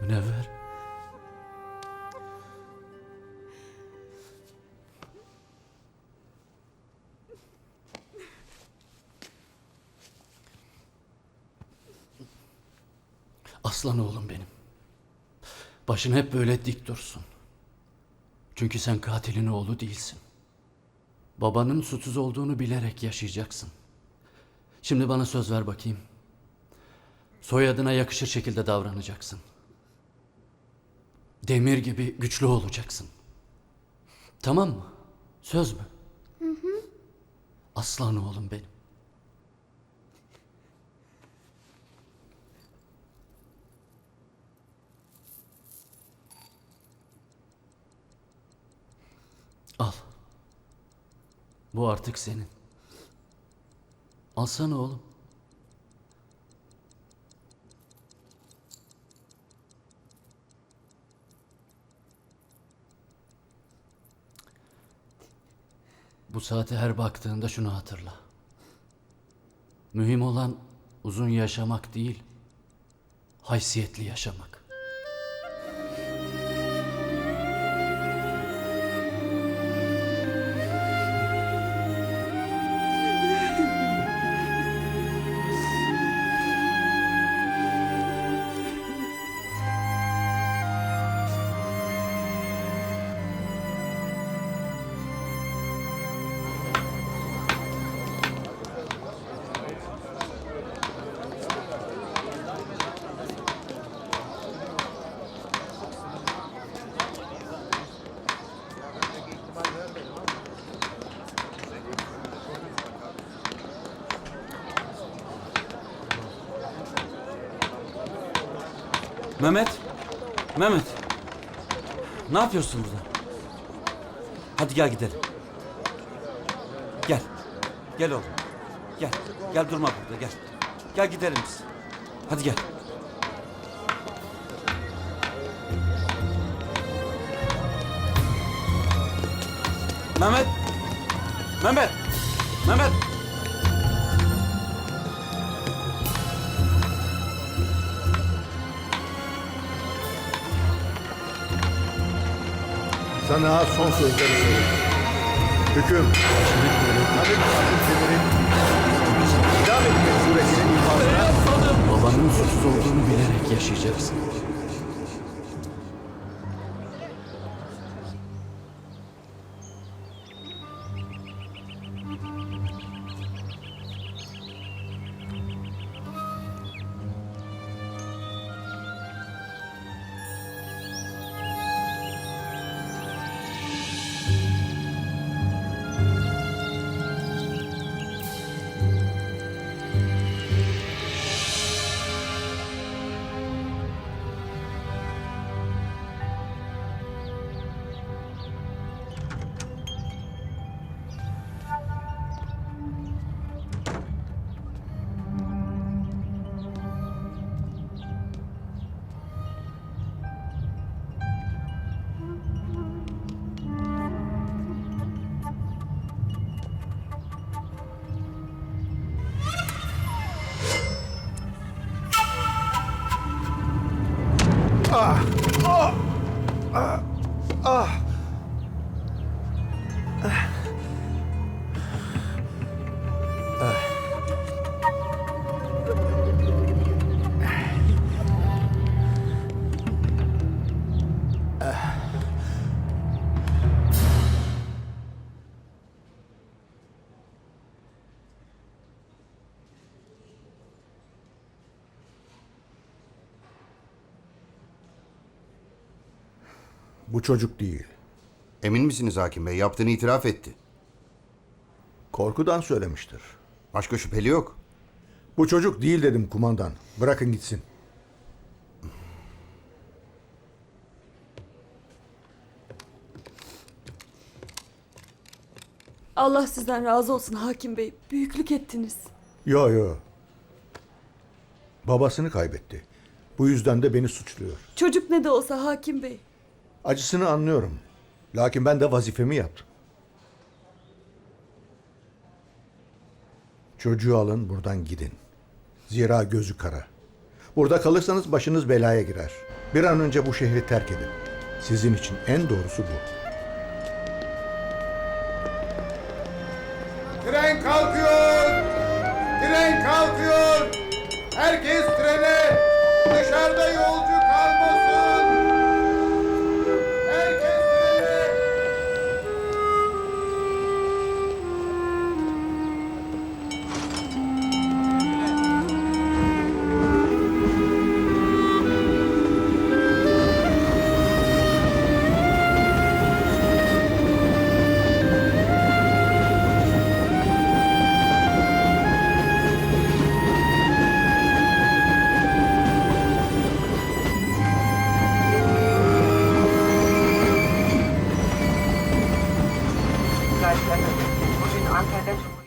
Münevver. Aslan oğlum benim. Başın hep böyle dik dursun. Çünkü sen katilin oğlu değilsin. Babanın suçsuz olduğunu bilerek yaşayacaksın. Şimdi bana söz ver bakayım. Soyadına yakışır şekilde davranacaksın. Demir gibi güçlü olacaksın. Tamam mı? Söz mü? Aslan oğlum benim. Al. Bu artık senin. Alsana oğlum. Bu saate her baktığında şunu hatırla. Mühim olan uzun yaşamak değil, haysiyetli yaşamak. Mehmet. Mehmet. Ne yapıyorsun burada? Hadi gel gidelim. Gel. Gel oğlum. Gel. Gel durma burada gel. Gel gidelim biz. Hadi gel. Mehmet. Mehmet. Mehmet. Sana son sözleri söyleyeyim. Hüküm. Hamit Kasım Demir'in idam edilmek suretinin infazına Babanın suçsuz olduğunu bilerek yaşayacaksın. ああ。Bu çocuk değil. Emin misiniz hakim bey? Yaptığını itiraf etti. Korkudan söylemiştir. Başka şüpheli yok. Bu çocuk değil dedim kumandan. Bırakın gitsin. Allah sizden razı olsun hakim bey. Büyüklük ettiniz. Yo yo. Babasını kaybetti. Bu yüzden de beni suçluyor. Çocuk ne de olsa hakim bey. Acısını anlıyorum. Lakin ben de vazifemi yaptım. Çocuğu alın buradan gidin. Zira gözü kara. Burada kalırsanız başınız belaya girer. Bir an önce bu şehri terk edin. Sizin için en doğrusu bu. Tren kalkıyor! Tren kalkıyor! Herkes trene! Dışarıda yolcu 我去能安排分手。